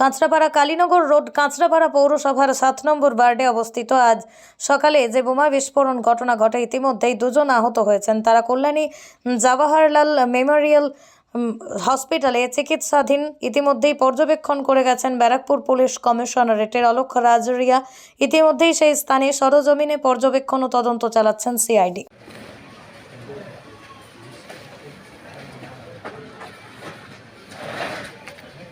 Kanchrapara Kalinagar road, Kanchrapara পৌরসভার সাত নম্বর বার্ডে অবস্থিত। আজ সকালে যে বোমা বিস্ফোরণ ঘটনা ঘটে, ইতিমধ্যেই দুজন আহত হয়েছেন। তারা কল্যাণী জওয়াহরলাল মেমোরিয়াল হসপিটালে চিকিৎসাধীন। ইতিমধ্যেই পর্যবেক্ষণ করে গেছেন ব্যারাকপুর পুলিশ কমিশনারেটের অলক্ষ রাজরিয়া। ইতিমধ্যেই সেই স্থানে সরজমিনে পর্যবেক্ষণ ও তদন্ত চালাচ্ছেন সিআইডি।